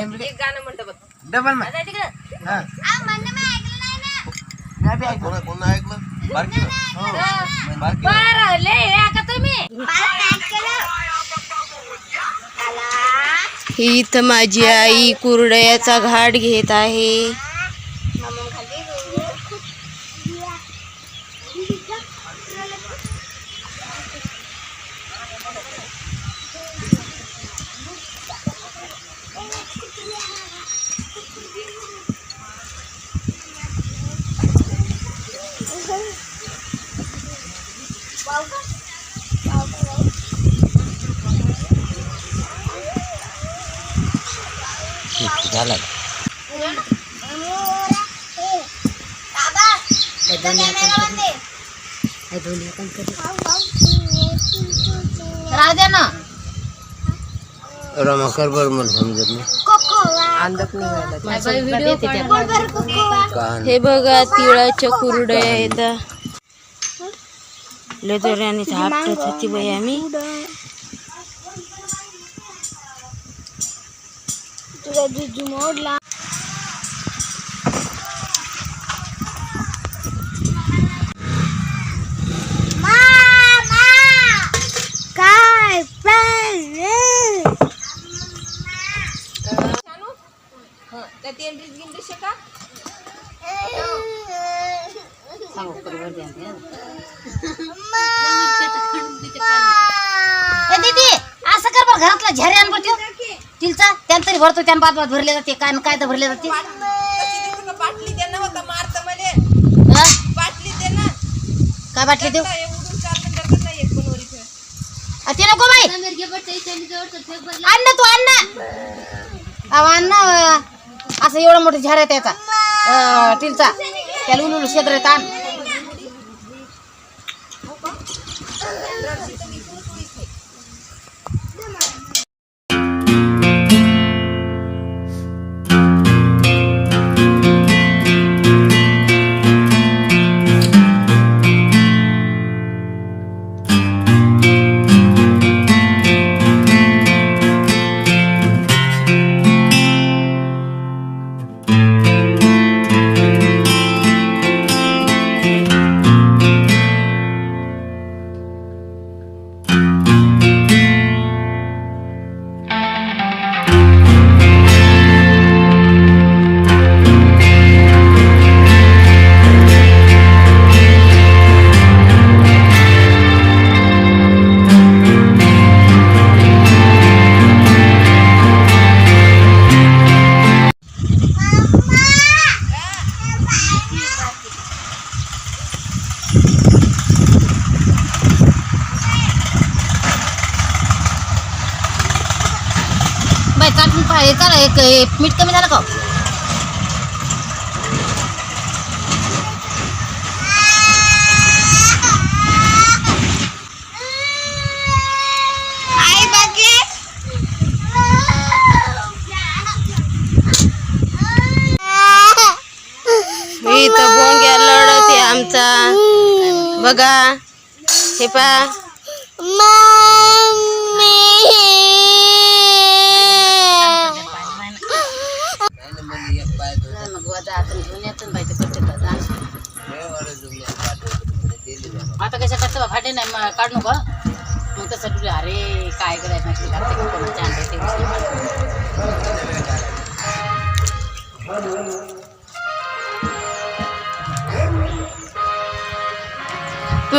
एक गाणं म्हणतो बघ. डबल मा आता तिकडं. हा. मी बी ऐकलं. कोणा कोणा ऐकलं? बारकी ना? बारकी ना? बरं लय आहे का तुम्ही? इथं माझी आई कुरडयाचा घाट घेत आहे. झालं. राहू द्या ना. रमाकर बर मला समजत नाही. कान हे बघा तिळाच्या कुरडया येतात लेदोऱ्याने झापटत होती बाई आम्ही काय हं, त्या तेंडरीत गिंडीशी का ए दीदी असं कर बरं घरातला बरं त्यो. तिलचा त्यान तरी भरतो त्यान बाद बाद भरले जाते काय काय तर भरले जाते तशी दिसू का बाटली दे ना होता मारत मले. हा? बाटली दे ना. काय बाटली देऊ? हे ते नको बाई. अन्न तू अन्न अहो अन्न अं, असं एवढं मोठं झर आहे त्याचा. अं, टिलचा त्याला उलू क्षेत्र आहे ताण. एक मीठ कमी झालं का? इथं भोंग्या लढत आहे आमचा. बघा हे पा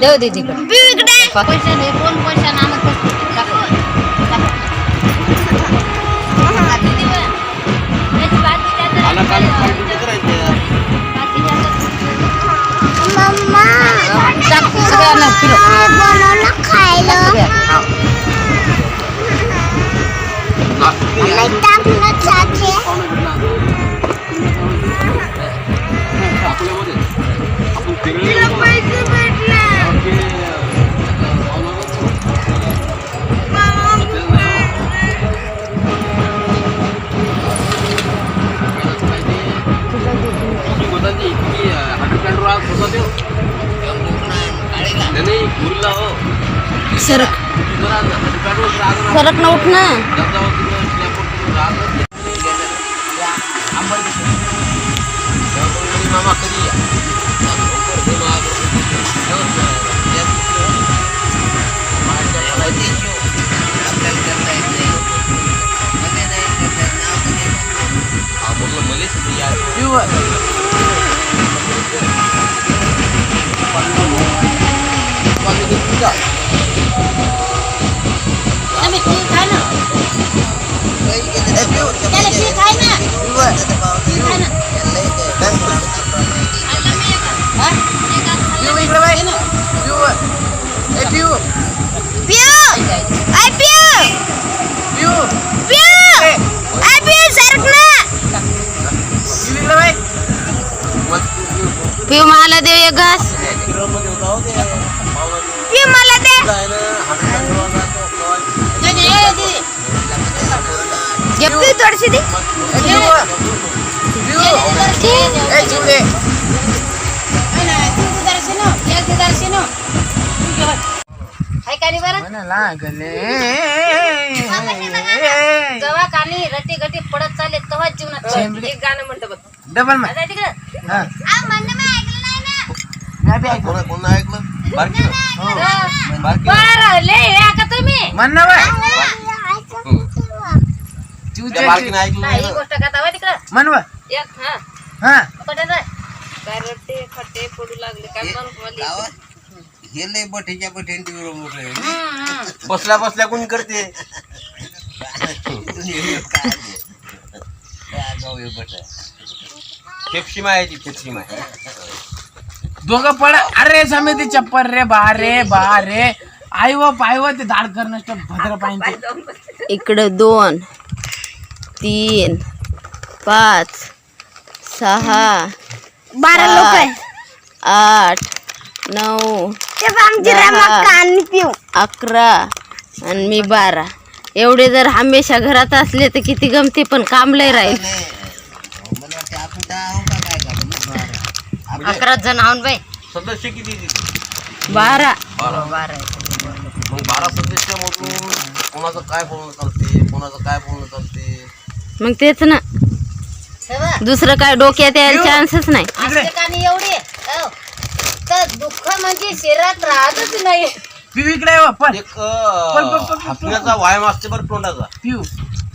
देऊ दे तिकडे. पैसे दे कोण पैसा टाक. सगळ्यांना किलो सरक. सरक ना उठ ना. जाऊ जाऊ मला दे एक घास. मला दे. थोडीशी? जेव्हा कानी रटी गटी पडत चालले तेव्हा जीवनात. एक गाणं म्हणतो बघ. डबल तिकडं आ, म्हणणं मी ऐकलं नाही ना. कोणा कोणा ऐकलं बारकी हा. बारकी बरं, लय या का तुम्ही म्हण ना बाय त्या बारकीनं ऐकलं नाही, नाही ही। ना. गोष्ट का तवा तिकडं। म्हण बा एक हा। हा। कुठं जाय? काय रट्टे खट्टे पडू लागले काय पण मला गावात हे लय बठीच्या बठीन टीव्हीवर मोठं आहे. हम्म, हम्म. बसल्या बसल्या कोणी करते? फेपशिमा आहे ती फेपशिमा दोघं पड. अरे समिती चप्पल रे बा रे बा रे. आई व पाय व ते धाड करणं भद्र पाहिजे इकडं दोन तीन पाच सहा बारा लोक आठ नऊ दहा, अकरा आणि मी बारा. एवढे जर हमेशा घरात असले तर किती गमती पण काम लय राहील मला वाटतं आपण दहा आहो का काय का अकरा जण आहोत बाई. सदस्य किती तिथे? बारा. बारा. मग बारा सदस्यामधून कोणाचं काय बोलणं चालते कोणाचं काय बोलणं चालते? मग तेच ना. हे दुसरं काय डोक्यात यायला चान्सच नाही. एवढे हो. तर दुःख म्हणजे शरीरात राहतच नाही. पिऊ इकडे आहे व, पण एक अं, हसण्याचा व्यायाम असते बरं तोंडाचा. पिऊ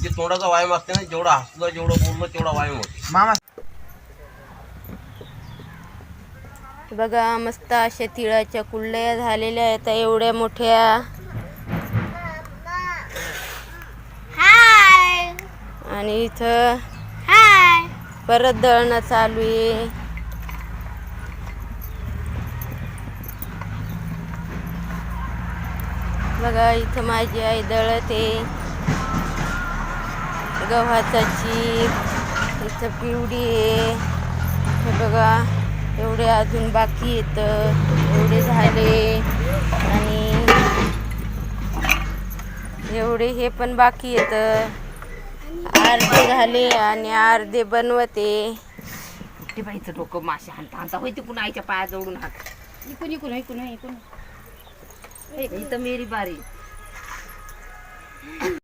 जे तोंडाचा व्यायाम असते ना जेवढं हसलं जेवढं बोललं तेवढा व्यायाम होतो. मामा. बघा मस्त अशा तिळाच्या कुल्ल्या झालेल्या आहेत. एवढ्या मोठ्या आणि इथं परत दळणं चालू आहे. बघा इथं माझी आई दळते. गव्हाचा चीक इथं पिवडी आहे. हे बघा. एवढे अजून बाकी येत एवढे झाले आणि एवढे हे पण बाकी येत अर्धे झाले आणि अर्धे बनवते. ते बाईचं डोकं मासे हाणता हाणता होय तिकून आईच्या पाया जवळून हात इकून इकून इकून इकून. इथं मेरी बारी.